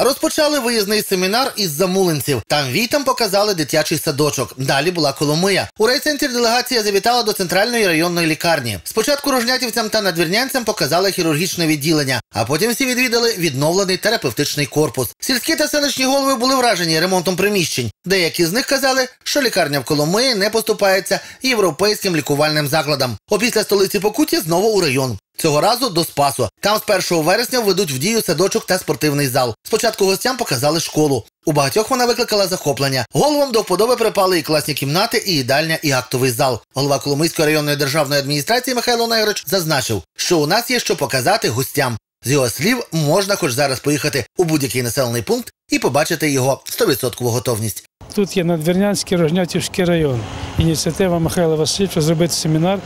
Розпочали виїзний семінар із замулинців. Там вітам показали дитячий садочок. Далі була Коломия. У райцентрі делегація завітала до центральної районної лікарні. Спочатку рожнятівцям та надвірнянцям показали хірургічне відділення, а потім всі відвідали відновлений терапевтичний корпус. Сільські та селищні голови були вражені ремонтом приміщень. Деякі з них казали, що лікарня в Коломиї не поступається європейським лікувальним закладам. Опісля столиці Покуті знову у район. Цього разу до Спасу. Там з 1 вересня введуть в дію садочок та спортивний зал. Спочатку гостям показали школу. У багатьох вона викликала захоплення. Головам до вподоби припали і класні кімнати, і їдальня, і актовий зал. Голова Коломийської районної державної адміністрації Михайло Найгорич зазначив, що у нас є що показати гостям. З його слів, можна хоч зараз поїхати у будь-який населений пункт і побачити його 100% готовність. Тут є Надвірнянський Рожнятівський район. Ініціатива Михайла Васильовича зробити семінар,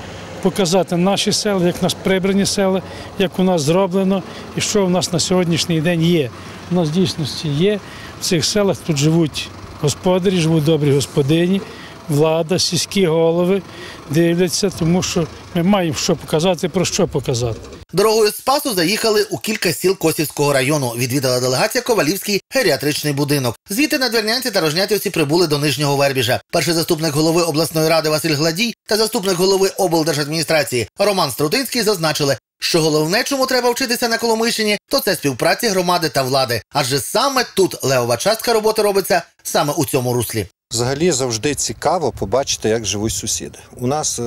показати наші села, як нас прибрані села, як у нас зроблено і що у нас на сьогоднішній день є. У нас в дійсності є в цих селах тут живуть господарі, живуть добрі господині, влада, сільські голови дивляться, тому що ми маємо що показати, про що показати. Дорогою з Спасу заїхали у кілька сіл Косівського району. Відвідала делегація Ковалівський геріатричний будинок. Звідти надвірнянці та рожнятівці прибули до нижнього Вербіжа. Перший заступник голови обласної ради Василь Гладій та заступник голови облдержадміністрації Роман Струтинський зазначили, що головне, чому треба вчитися на Коломийщині, то це співпраці громади та влади. Адже саме тут левова частка роботи робиться саме у цьому руслі. Взагалі завжди цікаво побачити, як живуть сусіди. У нас, е,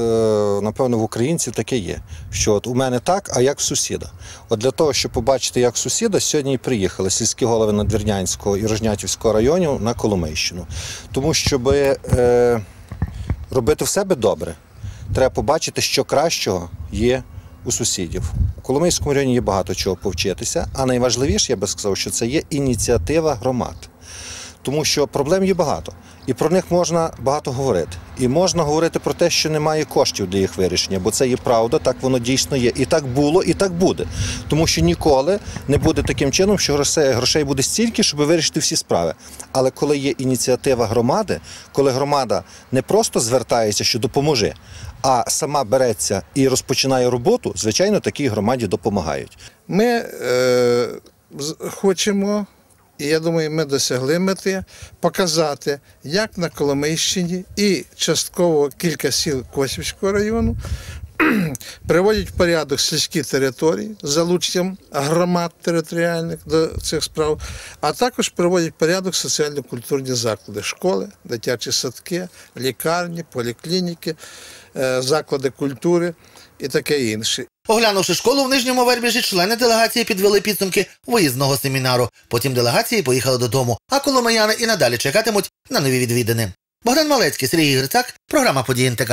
напевно, в українців таке є, що от у мене так, а як сусіда. От для того, щоб побачити, як сусіда, сьогодні і приїхали сільські голови Надвірнянського і Рожнятівського районів на Коломийщину. Тому щоб е, робити в себе добре, треба побачити, що кращого є у сусідів. У Коломийському районі є багато чого повчитися, а найважливіше, я би сказав, що це є ініціатива громад тому що проблем є багато, і про них можна багато говорити. І можна говорити про те, що немає коштів для їх вирішення, бо це є правда, так воно дійсно є. І так було, і так буде. Тому що ніколи не буде таким чином, що грошей, буде стільки, щоб вирішити всі справи. Але коли є ініціатива громади, коли громада не просто звертається, що допоможи, а сама береться і розпочинає роботу, звичайно, такій громаді допомагають. Ми е, хочемо, і я думаю, ми досягли мети показати, як на Коломийщині і частково кілька сіл Косівського району приводять в порядок сільські території з залученням громад територіальних до цих справ, а також приводять в порядок соціально-культурні заклади, школи, дитячі садки, лікарні, поліклініки, е, заклади культури і таке інше. Оглянувши школу в нижньому Вербіжі, члени делегації підвели підсумки виїзного семінару. Потім делегації поїхали додому, а коломияни і надалі чекатимуть на нові відвідини. Богдан Малецький, Сергій Грицак, програма «Події НТК».